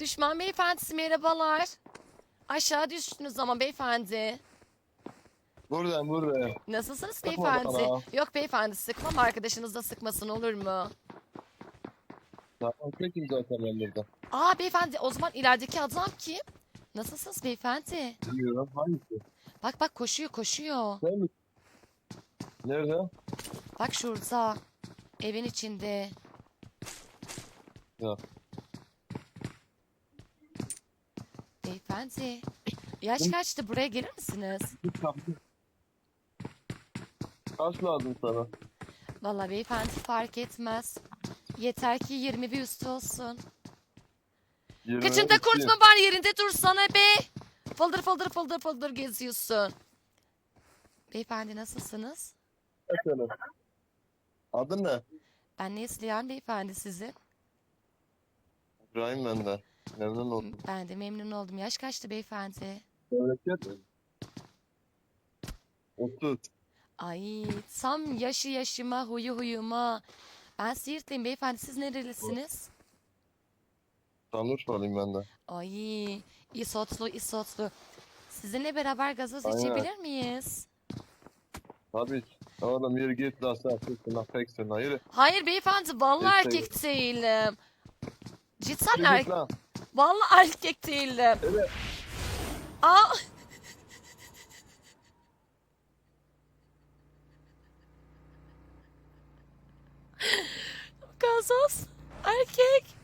Düşman beyefendisi merhabalar. Aşağı düştünüz ama beyefendi. Buradan buraya. Nasılsınız Sıkma beyefendi? bana. Yok beyefendi sıkmam arkadaşınız da sıkmasın olur mu? Tamam çekin zaten ben burada. Aa beyefendi o zaman ilerideki adam kim? Nasılsınız beyefendi? Bilmiyorum hangisi? Bak bak koşuyor koşuyor. Sen mi? Nerede? Bak şurada. Evin içinde. Ya. Beyefendi. Yaş kaçtı buraya gelir misiniz? Kaç lazım sana? Vallahi beyefendi fark etmez. Yeter ki 20 bir üstü olsun. Kıçında kurt mu var yerinde dursana be. Fıldır fıldır fıldır fıldır geziyorsun. Beyefendi nasılsınız? Tane? Adın ne? Ben Neslihan beyefendi sizin. İbrahim ben de. Memnun oldum. Ben de memnun oldum. Yaş kaçtı beyefendi? Memleket. 30. Ay tam yaşı yaşıma huyu huyuma. Ben Siirtliyim beyefendi. Siz nerelisiniz? Şanlıurfalıyım ben de. Ay isotlu isotlu. Sizinle beraber gazoz Aynen. içebilir miyiz? Tabii ki. Oğlum yürü git lan sen lan yürü. Hayır beyefendi vallahi Erkeğim. erkek değilim. Cidden Yürü er git lan. Vallahi erkek değildim. Evet. Aa. Gazoz erkek.